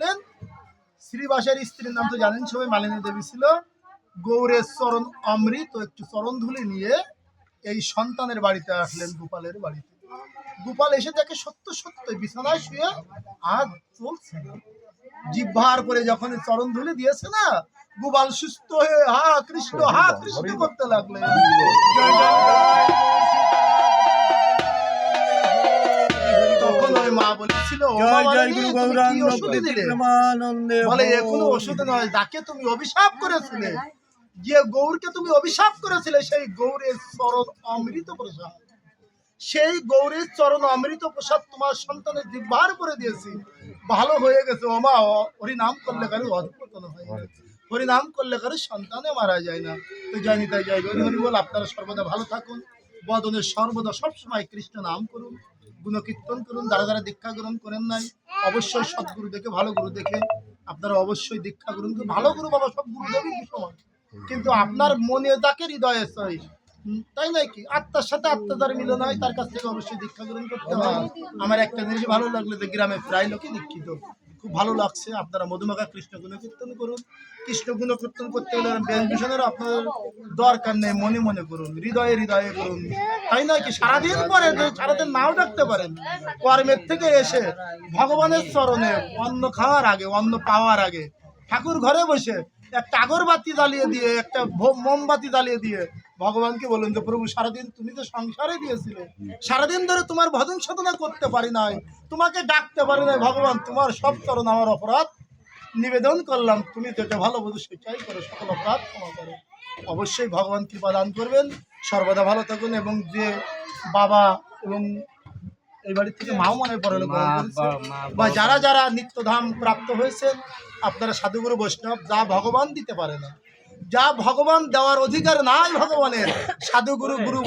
দিয়েছিলেন শ্রীবাসের স্ত্রীর নাম তো জানেন, সবাই মালিনী দেবী ছিল। গৌরের চরণ অমৃত একটু চরণ ধুলি নিয়ে এই সন্তানের বাড়িতে আসলেন, গোপালের বাড়িতে। গোপাল এসে দেখে সত্য সত্য বিছানায় শুয়ে আজ চলছে। জিভার করে যখন চরণ ধুলি দিয়েছে না, গোপাল সুস্থ হয়ে, হা, কৃষ্ণ হা, কৃষ্ণ করতে লাগলেন। প্রেমানন্দে বলে এ কোনো ওষুধ নয় যাকে তুমি অভিশাপ করেছিলে যে গৌরকে তুমি অভিশাপ করেছিলে সেই গৌরের চরণ অমৃত প্রসাদ। সেই গৌরের চরণ অমৃত প্রসাদ তোমার সন্তানের জিহ্বার করে দিয়েছি। ভালো হয়ে গেছে ওমা হরি নাম করলে কারও অদ্ভুত হয়ে। গেছে হরি নাম করলে কারও সন্তানে মারা যায় না। তো জানি তাই যাই হরি হরি বল আপনারা সর্বদা ভালো থাকুন। বদনের সর্বদা সবসময় কৃষ্ণ নাম করুন। গুণকীর্তন করুন যারা যারা দীক্ষা গ্রহণ করেন নাই অবশ্যই সদ্গুরু দেখে ভালো গুরু দেখে আপনারা অবশ্যই দীক্ষা করুন কিন্তু ভালো গুরু বাবা সব গুরুদেবই সমান। কিন্তু আপনার মনে যাকে হৃদয়ে হুম, তাই নয় কি? আত্মার সাথে আত্মা যার মিলন হয় তার কাছ থেকে অবশ্যই দীক্ষা গ্রহণ করতে হয়। আমার একটা জিনিস ভালো লাগল যে গ্রামে প্রায় লোকই দীক্ষিত। খুব ভালো লাগছে আপনারা মধুমাখা কৃষ্ণ গুণকীর্তন করুন। কৃষ্ণ গুণকীর্তন করতে গেলে ব্যাস ভীষণের আপনার দরকার নেই, মনে মনে করুন, হৃদয়ে হৃদয়ে করুন। তাই নয় কি, সারাদিন পরে সারাদিন নাও ডাকতে পারেন। কর্মের থেকে এসে ভগবানের চরণে অন্ন খাওয়ার আগে, অন্ন পাওয়ার আগে, ঠাকুর ঘরে বসে একটা আগরবাতি জ্বালিয়ে দিয়ে, একটা মোমবাতি জ্বালিয়ে দিয়ে ভগবানকে বলুন যে, প্রভু, সারাদিন তুমি তো সংসারে দিয়েছিলে, সারাদিন ধরে তোমার ভজন সাধনা করতে পারি নাই, তোমাকে ডাকতে পারি নাই, ভগবান, তোমার সব চরণ আমার অপরাধ নিবেদন করলাম। তুমি যেটা ভালো বুঝো সেটাই করো, সকল অপরাধ ক্ষমা করো। অবশ্যই ভগবান কৃপা দান করবেন। সর্বদা ভালো থাকুন এবং যে বাবা এবং এই বাড়ির থেকে মাও মনে পড়ে মা- বা- বা যারা যারা নিত্যধাম প্রাপ্ত হয়েছেন আপনারা সাধুগুরু বৈষ্ণব যা ভগবান দিতে পারে না। যা ভগবান দেওয়ার অধিকার নাই ভগবানের সাধুগুরু গুরু